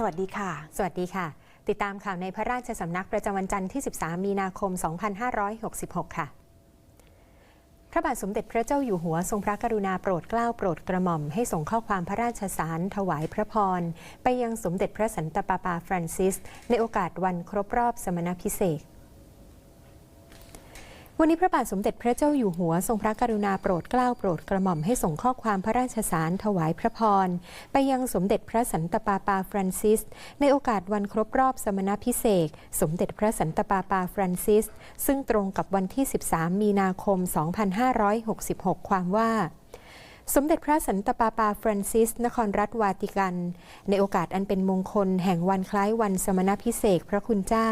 สวัสดีค่ะ สวัสดีค่ะ ติดตามข่าวในพระราชสำนักประจำวันจันทร์ที่ 13 มีนาคม 2566 ค่ะ พระบาทสมเด็จพระเจ้าอยู่หัวทรงพระกรุณาโปรดเกล้าโปรดกระหม่อมให้ส่งข้อความพระราชสารถวายพระพร ไปยังสมเด็จพระสันตะปาปาฟรานซิส ในโอกาสวันครบรอบสมณพิเศษ วันนี้พระบาทสมเด็จพระเจ้าอยู่หัวทรงพระกรุณาโปรดเกล้าโปรดกระหม่อมให้ส่งข้อความพระราชสารถวายพระพร ไปยังสมเด็จพระสันตะปาปาฟรานซิส ในโอกาสวันครบรอบสมณพิเศษ สมเด็จพระสันตะปาปาฟรานซิส ซึ่งตรงกับวันที่ 13 มีนาคม 2566 ความว่า สมเด็จพระสันตะปาปาฟรานซิส นครรัฐวาติกัน ในโอกาสอันเป็นมงคลแห่งวันคล้ายวันสมณพิเศษพระคุณเจ้า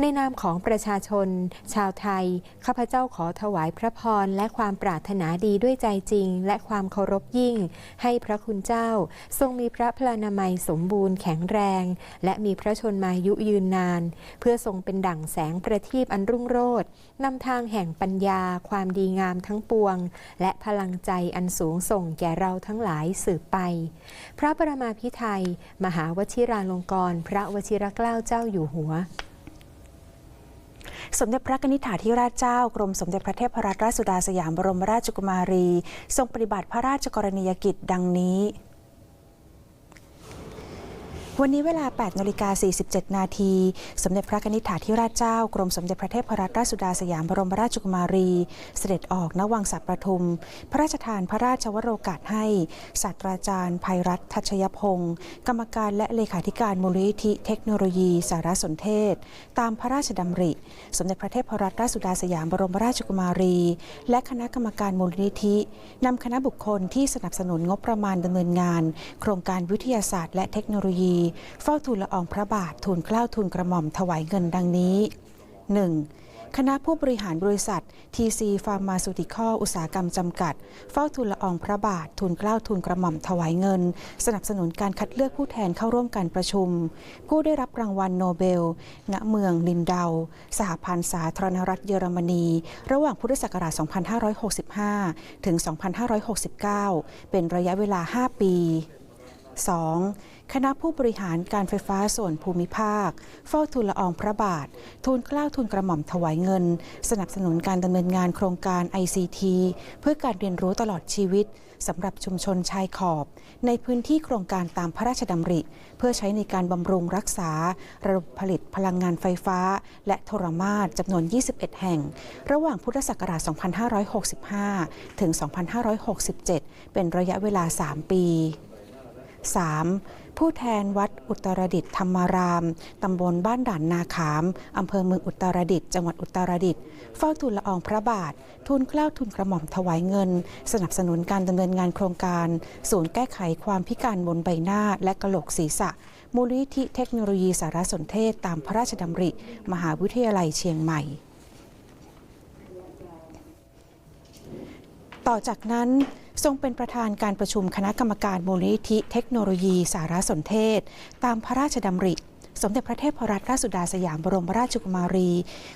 ในนามของประชาชน ชาวไทย ข้าพเจ้าขอถวายพระพรและความปรารถนาดีด้วยใจจริง และความเคารพยิ่ง ให้พระคุณเจ้า ทรงมีพระพลานามัยสมบูรณ์แข็งแรง และมีพระชนมายุยืนนาน เพื่อทรงเป็นดั่งแสงประทีปอันรุ่งโรจน์นำทางแห่งปัญญา ความดีงามทั้งปวง และพลังใจอันสูงส่งแก่เราทั้งหลายสืบไป พระประมาพิไทย มหาวชิราลงกรณ์พระวชิรเกล้าเจ้าอยู่หัวสมเด็จพระนิธิถาธิราชเจ้ากรมสมเด็จพระเทพรัตนราชสุดาสยามบรมราชกุมารี ทรงปฏิบัติพระราชกรณียกิจดังนี้ วันนี้เวลา 8นาฬิกา47 นาที สมเด็จพระนิธิถาธิราชเจ้า กรมสมเด็จพระเทพรัตนราชสุดาสยามบรมราชกุมารี เสด็จออกณวังสัปประทุม พระราชทานพระราชวโรกาสให้ศาสตราจารย์ภัยรัตน์ทัชยพงศ์กรรมการและเลขาธิการมูลนิธิเทคโนโลยี สารสนเทศ ตามพระราชดำริ สมเด็จพระเทพรัตนราชสุดาสยามบรมราชกุมารี และคณะกรรมการมูลนิธินำคณะบุคคลที่สนับสนุนงบประมาณดำเนินงาน โครงการวิทยาศาสตร์และเทคโนโลยีเฝ้าทูลละอองพระบาททูลเกล้าทูลกระหม่อมถวายเงินดังนี้ 1. คณะผู้บริหารบริษัท TC Pharmaceutical อุตสาหกรรมจำกัด เฝ้าทูลละอองพระบาททูลเกล้าทูลกระหม่อมถวายเงิน สนับสนุนการคัดเลือกผู้แทนเข้าร่วมการประชุม ผู้ได้รับรางวัลโนเบล ณ เมืองลินเดา สหพันธ์สาธารณรัฐเยอรมนี ระหว่างพุทธศักราช 2565 ถึง 2569 เป็นระยะเวลา 5 ปี 2. คณะผู้บริหารการไฟฟ้าส่วนภูมิภาค เฝ้าทูลละอองพระบาท ทูลเกล้าทูลกระหม่อมถวายเงิน สนับสนุนการดำเนินงานโครงการ ICT เพื่อการเรียนรู้ตลอดชีวิตสำหรับชุมชนชายขอบ ในพื้นที่โครงการตามพระราชดำริ เพื่อใช้ในการบำรุงรักษา ระบบผลิตพลังงานไฟฟ้า และโทรมาตจำนวน 21 แห่ง ระหว่างพุทธศักราช 2565 ถึง 2567 เป็นระยะเวลา 3 ปี 3. ผู้แทนวัดอุตรดิตถ์ธรรมาราม ตำบลบ้านด่านนาขาม อำเภอเมืองอุตรดิตถ์จังหวัดอุตรดิตถ์เฝ้าทูลละอองพระบาท ทูลเกล้าทูลกระหม่อมถวายเงิน สนับสนุนการดำเนินงานโครงการ ศูนย์แก้ไขความพิการบนใบหน้าและกระโหลกศีรษะ มูลนิธิเทคโนโลยีสารสนเทศตามพระราชดำริ มหาวิทยาลัยเชียงใหม่ต่อจากนั้น ทรงเป็นประธานการประชุมคณะกรรมการมูลนิธิเทคโนโลยี สารสนเทศ ตามพระราชดำริ สมเด็จพระเทพรัตนราชสุดาสยามบรมราชกุมารี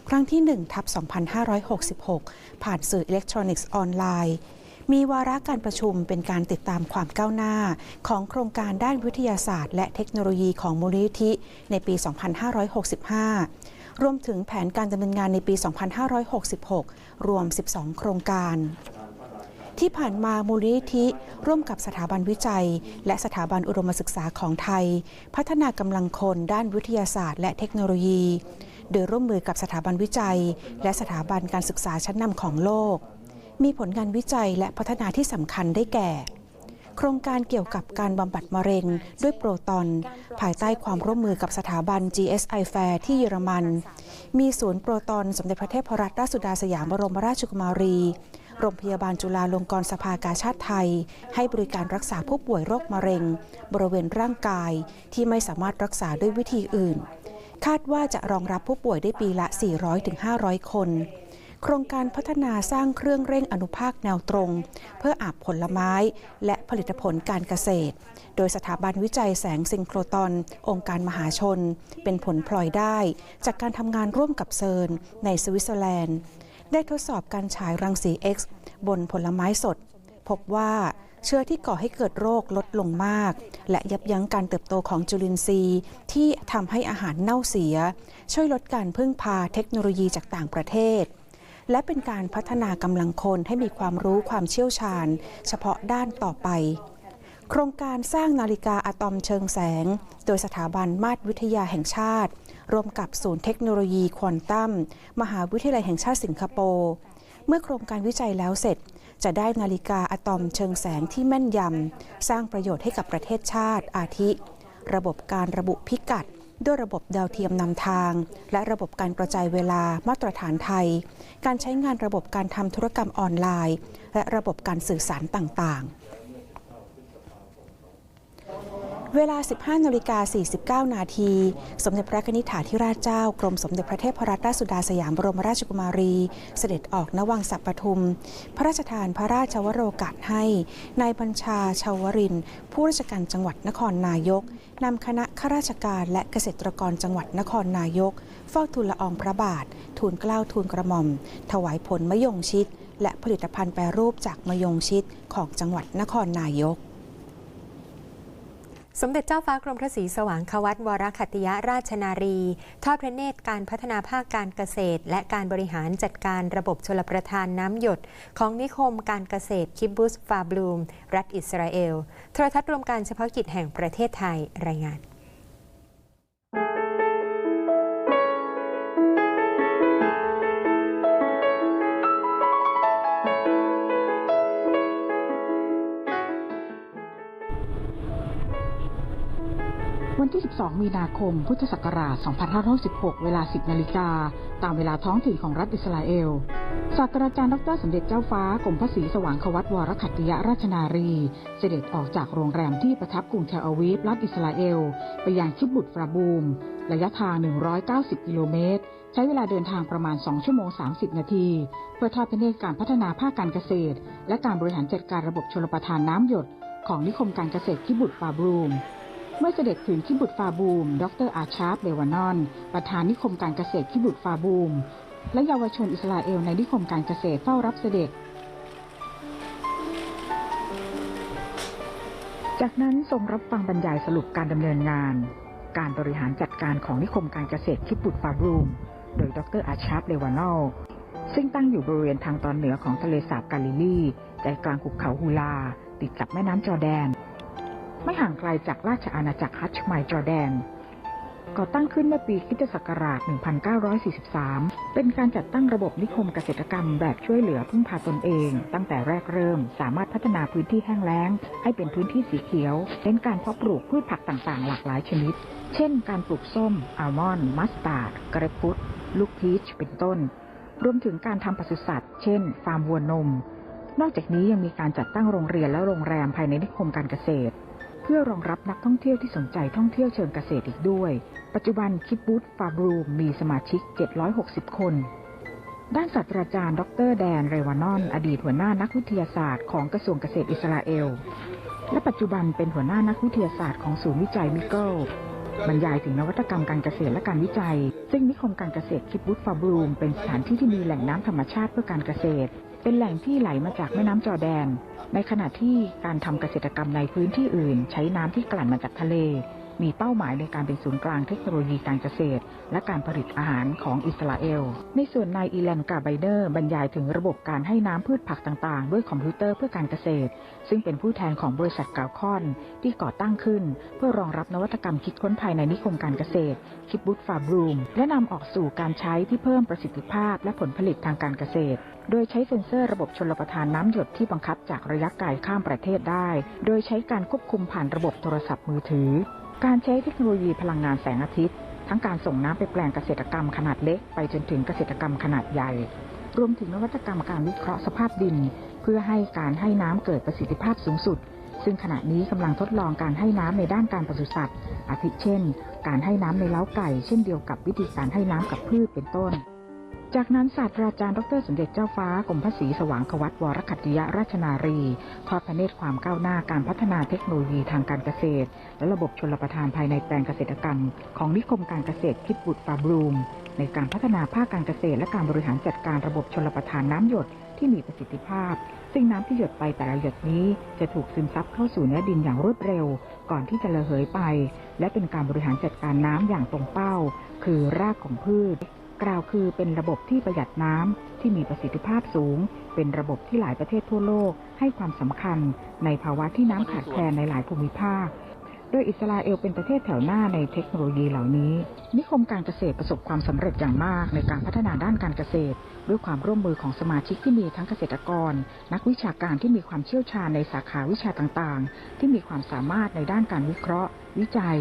ครั้งที่1ทับ2566 ผ่านสื่ออิเล็กทรอนิกส์ออนไลน์มีวาระการประชุมเป็นการติดตามความก้าวหน้า ของโครงการด้านวิทยาศาสตร์ และเทคโนโลยีของมูลนิธิในปี 2565 รวมถึงแผนการดำเนินงานในปี 2566 รวม 12 โครงการ ที่ผ่านมามูลนิธิ ร่วมกับสถาบันวิจัย และสถาบันอุดมศึกษาของไทย พัฒนากำลังคนด้านวิทยาศาสตร์ และเทคโนโลยี โดยร่วมมือกับสถาบันวิจัย และสถาบันการศึกษาชั้นนำของโลก มีผลงานวิจัยและพัฒนาที่สำคัญได้แก่โครงการเกี่ยวกับการบำบัดมะเร็งด้วยโปรตอน ภายใต้ความร่วมมือกับสถาบัน GSI Fair ที่เยอรมัน มีศูนย์โปรตอนสมเด็จพระเทพรัตนราชสุดาสยามบรมราชกุมารี โรงพยาบาลจุฬาลงกรณ์สภากาชาติไทย ให้บริการรักษาผู้ป่วยโรคมะเร็ง บริเวณร่างกายที่ไม่สามารถรักษาด้วยวิธีอื่น คาดว่าจะรองรับผู้ป่วยได้ปีละ 400-500 คน โครงการพัฒนาสร้างเครื่องเร่งอนุภาคแนวตรง เพื่ออาบผลไม้และผลิตผลการเกษตร โดยสถาบันวิจัยแสงซิงโครตอน องค์การมหาชน เป็นผลพลอยได้ จากการทำงานร่วมกับเซิร์นในสวิตเซอร์แลนด์ ได้ทดสอบการฉายรังสี X บนผลไม้สด พบว่าเชื้อที่ก่อให้เกิดโรคลดลงมาก และยับยั้งการเติบโตของจุลินทรีย์ ที่ทำให้อาหารเน่าเสีย ช่วยลดการพึ่งพาเทคโนโลยีจากต่างประเทศ และเป็นการพัฒนากำลังคนให้มีความรู้ความเชี่ยวชาญ เฉพาะด้านต่อไป โครงการสร้างนาฬิกาอะตอมเชิงแสง โดยสถาบันมาตรวิทยาแห่งชาติ ร่วมกับศูนย์เทคโนโลยีควอนตัมมหาวิทยาลัยแห่งชาติสิงคโปร์ เมื่อโครงการวิจัยแล้วเสร็จ จะได้นาฬิกาอะตอมเชิงแสงที่แม่นยำ สร้างประโยชน์ให้กับประเทศชาติ อาทิ ระบบการระบุพิกัด ด้วยระบบดาวเทียมนำทาง และระบบการกระจายเวลามาตรฐานไทย การใช้งานระบบการทำธุรกรรมออนไลน์ และระบบการสื่อสารต่างๆ เวลา 15นาฬิกา49 นาที สมเด็จพระนิธิถาธิราชเจ้ากรมสมเด็จพระเทพรัตนราชสุดาสยามบรมราชกุมารี เสด็จออกณวังสัปปทุม พระราชทานพระราชวโรกาสให้นายบัญชาชาวรินทร์ผู้ราชการจังหวัดนครนายกนำคณะข้าราชการและเกษตรกรจังหวัดนครนายกเฝ้าทูลละอองพระบาท ทูลเกล้าทูลกระหม่อม ถวายผลมะยงชิด และผลิตภัณฑ์แปรรูปจากมะยงชิดของจังหวัดนครนายก สมเด็จเจ้าฟ้ากรมพระศรีสว่างควัตวรคัตติยราชนารี ทอดพระเนตรการพัฒนาภาคการเกษตร และการบริหารจัดการระบบชลประทานน้ำหยด ของนิคมการเกษตรคิบบุสฟาบลูม รัฐอิสราเอล โทรทัศน์รวมการเฉพาะกิจแห่งประเทศไทยรายงาน วันที่ 12 มีนาคม พุทธศักราช 2516เวลา 10 นาฬิกา ตามเวลาท้องถิ่นของรัฐอิสราเอล ศาสตราจารย์ดรสมเด็จเจ้าฟ้ากรมพระศรีสว่างควัตวรคัตติยราชนารี เสด็จออกจากโรงแรมที่ประทับกรุงเทลอาวีฟ รัฐอิสราเอล ไปยังคิบบุตรฟราบูม ระยะทาง 190 กิโลเมตร ใช้เวลาเดินทางประมาณ 2 ชั่วโมง 30 นาที เพื่อทอดพระเนตรการพัฒนาภาคการเกษตร และการบริหารจัดการระบบชลประทานน้ำหยด ของนิคมการเกษตรคิบบุตรฟาบูม เมื่อเสด็จถึงคิบุตรฟาบูม ดรอาชาร์ฟเลวานอน ประธานนิคมการเกษตรคิบุตรฟาบูม และเยาวชนอิสราเอลในนิคมการเกษตรเฝ้ารับเสด็จ จากนั้นทรงรับฟังบรรยายสรุปการดำเนินงาน การบริหารจัดการของนิคมการเกษตรคิบุตรฟาบูม โดยดรอาชาร์ฟเลวานอลซึ่งตั้งอยู่บริเวณทางตอนเหนือของทะเลสาบกาลิลีใจกลางหุบเขาฮูลา ติดกับแม่น้ำจอแดน ไม่ห่างไกลจากราชอาณาจักรฮัชไมจอร์แดน ก่อตั้งขึ้นเมื่อปีคริสตศักราช 1943 เป็นการจัดตั้งระบบนิคมเกษตรกรรมแบบช่วยเหลือพึ่งพาตนเอง ตั้งแต่แรกเริ่มสามารถพัฒนาพื้นที่แห้งแล้ง ให้เป็นพื้นที่สีเขียวเน้นการเพาะปลูกพืชผักต่างๆ หลากหลายชนิด เช่น การปลูกส้ม อัลมอนด์ มัสตาร์ด กระพุดลูกพีช เป็นต้น รวมถึงการทำปศุสัตว์ เช่น ฟาร์มวัวนม นอกจากนี้ยังมีการจัดตั้งโรงเรียนและโรงแรมภายในนิคมการเกษตร เพื่อรองรับนักท่องเที่ยวที่สนใจท่องเที่ยวเชิงเกษตรอีกด้วย ปัจจุบันคิปบูธฟาร์บรูมมีสมาชิก 760 คน ด้านศาสตราจารย์ ดรแดน เรวานอน อดีตหัวหน้านักวิทยาศาสตร์ของกระทรวงเกษตรอิสราเอล และปัจจุบันเป็นหัวหน้านักวิทยาศาสตร์ของศูนย์วิจัยมิเกิลบรรยายถึงนวัตกรรมการเกษตรและการวิจัย ซึ่งนิคมการเกษตรคิปบูธฟาร์บรูมเป็นสถานที่ที่มีแหล่งน้ำธรรมชาติเพื่อการเกษตร เป็นแหล่งที่ไหลมาจากแม่น้ำจอแดน ในขณะที่การทำเกษตรกรรมในพื้นที่อื่น ใช้น้ำที่กลั่นมาจากทะเล มีเป้าหมายในการเป็นศูนย์กลางเทคโนโลยีการเกษตร และการผลิตอาหารของอิสราเอล ในส่วนนายอีแลนกาไบเนอร์บรรยายถึงระบบการให้น้ำพืชผักต่างๆ ด้วยคอมพิวเตอร์เพื่อการเกษตร ซึ่งเป็นผู้แทนของบริษัทกาวคอนที่ก่อตั้งขึ้น เพื่อรองรับนวัตกรรมคิดค้นภายในนิคมการเกษตร คิปบุตฟาบรูม และนำออกสู่การใช้ที่เพิ่มประสิทธิภาพ และผลผลิตทางการเกษตร โดยใช้เซ็นเซอร์ระบบชลประทานน้ำหยดที่บังคับจากระยะไกลข้ามประเทศได้ โดยใช้การควบคุมผ่านระบบโทรศัพท์มือถือ การใช้เทคโนโลยีพลังงานแสงอาทิตย์ ทั้งการส่งน้ำไปแปลงเกษตรกรรมขนาดเล็กไปจนถึงเกษตรกรรมขนาดใหญ่ รวมถึงนวัตกรรมการวิเคราะห์สภาพดิน เพื่อให้การให้น้ำเกิดประสิทธิภาพสูงสุด ซึ่งขณะนี้กำลังทดลองการให้น้ำในด้านการปศุสัตว์อาทิเช่น การให้น้ำในเล้าไก่ เช่นเดียวกับวิธีการให้น้ำกับพืชเป็นต้น จากนั้นศาสตราจารย์ดรสมเด็จเจ้าฟ้ากรมพระศรีสว่างควัตวรคัติยราชนารี ทอดพระเนตรความก้าวหน้าการพัฒนาเทคโนโลยีทางการเกษตร และระบบชลประทานภายในแปลงเกษตรกรรม ของนิคมการเกษตรคิดบุตรฟาบรูม ในการพัฒนาภาคการเกษตร และการบริหารจัดการระบบชลประทานน้ำหยดที่ที่มีประสิทธิภาพ ซึ่งน้ำที่หยดไปแต่ละหยดนี้จะถูกซึมซับเข้าสู่เนื้อดินอย่างรวดเร็ว ก่อนที่จะระเหยไป และเป็นการบริหารจัดการน้ำอย่างตรงเป้า คือรากของพืช กล่าวคือเป็นระบบที่ประหยัดน้ำที่มีประสิทธิภาพสูง เป็นระบบที่หลายประเทศทั่วโลกให้ความสำคัญ ในภาวะที่น้ำขาดแคลนในหลายภูมิภาค ยอิสราเอลเป็นประเทศแถวหน้าในเทคโนโลยีเหล่านี้ นิคมการเกษตรประสบความสำเร็จอย่างมากในการพัฒนาด้านการเกษตร ด้วยความร่วมมือของสมาชิกที่มีทั้งเกษตรกร นักวิชาการที่มีความเชี่ยวชาญในสาขาวิชาต่างๆ ที่มีความสามารถในด้านการวิเคราะห์ วิจัย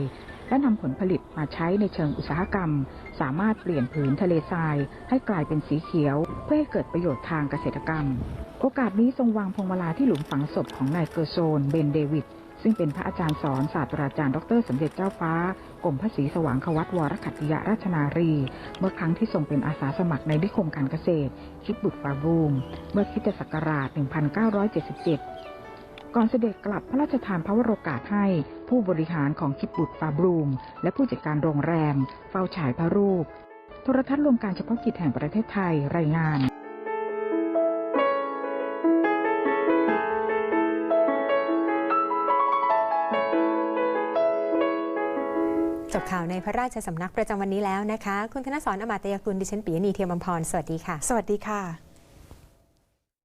และนำผลผลิตมาใช้ในเชิงอุตสาหกรรม สามารถเปลี่ยนผืนทะเลทราย ให้กลายเป็นสีเขียว เพื่อให้เกิดประโยชน์ทางเกษตรกรรม โอกาสนี้ทรงวางพวงมาลาที่หลุมฝังศพของนายเกอร์โซนเบนเดวิด ซึ่งเป็นพระอาจารย์สอนศาสตราจารย์ดร สมเด็จเจ้าฟ้ากรมพระศรีสว่างควัตวรขัตติยราชนารี เมื่อครั้งที่ทรงเป็นอาสาสมัครในนิคมการเกษตร คิดบุตรฟาบูม เมื่อคิดศักราช 1977 ก่อนเสด็จกลับพระราชทานพระวโรกาสให้ผู้บริหารของคิดบุตรฟาบูม และผู้จัดการโรงแรม เฝ้าฉายพระรูป โทรทัศน์รวมการเฉพาะกิจแห่งประเทศไทยรายงาน ในพระราชสำนักประจำวันนี้แล้วนะคะ คุณธนสรอมาตยกุลดิฉันปียนีเทียมอมพร สวัสดีค่ะ สวัสดีค่ะ